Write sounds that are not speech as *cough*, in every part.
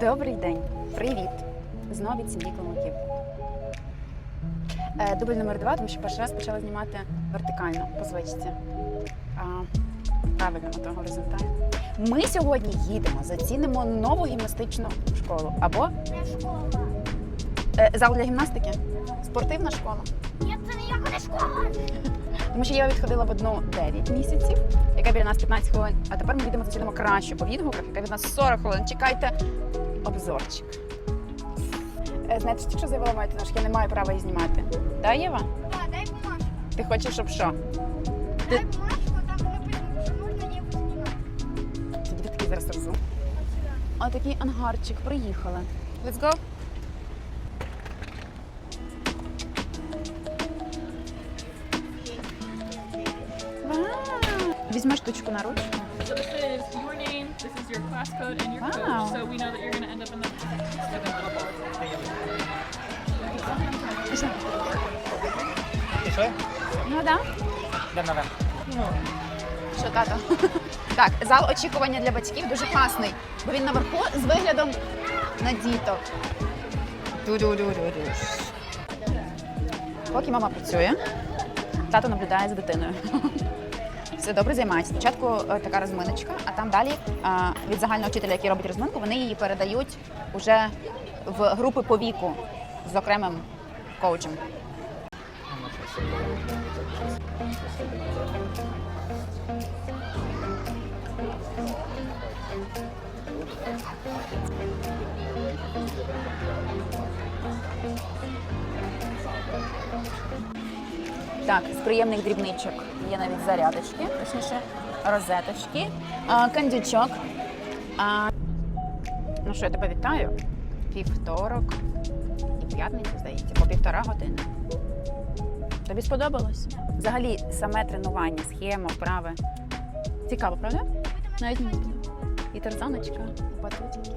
Добрий день, привіт! Знову від сім'ї Колмаків. Е, Дубль номер два, тому що перший раз почала знімати вертикально по звичці. А, правильно, мотор горизонтально. Ми сьогодні їдемо, зацінимо нову гімнастичну школу або Не школа. е, зал для гімнастики, спортивна школа. Ні, це ніяка не школа. Тому що я відходила в одну 9 місяців, яка біля нас 15 хвилин. А тепер ми їдемо зацінимо краще по відгуках, яка від нас 40 хвилин. Чекайте обзорчик. Е, Знаєте, що заявила моя тіношка, я не маю права її знімати. Да, Єва? Так, дай бумажку. Ти хочеш, щоб що? Дай бумажку, там написано, що можна є знімати. Тоді такий зараз розу. Отакий ангарчик, приїхали. Let's go. Візьми штучку на ручку. So this is your name, this is your class code, and your Wow. coach. So we know that you're going to end up in the seven little ball. Пішли? Ну да. Що тато? *laughs* Так, зал очікування для батьків дуже класний, бо він наверху з виглядом на діток. Ду-ду-ду-ду-ду. Поки мама працює, тато наблюдає за дитиною. *laughs* Все добре займається. Спочатку е, така розминочка, а там далі від загального вчителя, який робить розминку, вони її передають уже в групи по віку з окремим коучем. Так, з приємних дрібничок є навіть зарядочки, точніше, розеточки, кандючок. Ну що, я тебе вітаю. Півторок і п'ятниця, здається, по півтора години. Тобі сподобалось? Взагалі, саме тренування, схема, вправи. Цікаво, правда? Навіть мені. І тарзаночка, і батутики.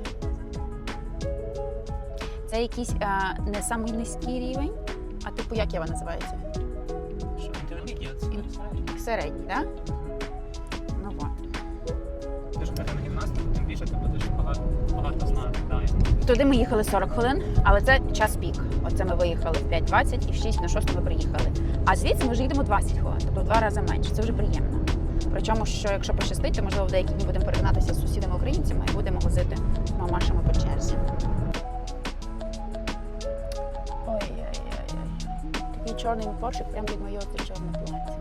Це якийсь а, не самий низький рівень, а типу як його називається? Середній, так? Ну от. Ти ж на гімнастику, тим більше ти будеш багато, багато знати. Да, Туди ми їхали 40 хвилин, але це час пік. Оце ми виїхали в 5.20 і в 6 на 6 ми приїхали. А звідси ми вже їдемо 20 хвилин, тобто в два рази менше. Це вже приємно. Причому, що якщо пощастить, то можливо в деякі дні будемо перетинатися з сусідами українцями і будемо возити мамашами по черзі. Ой-ой-ой. Такий чорний поршик прямо під моє оце чорне плаття.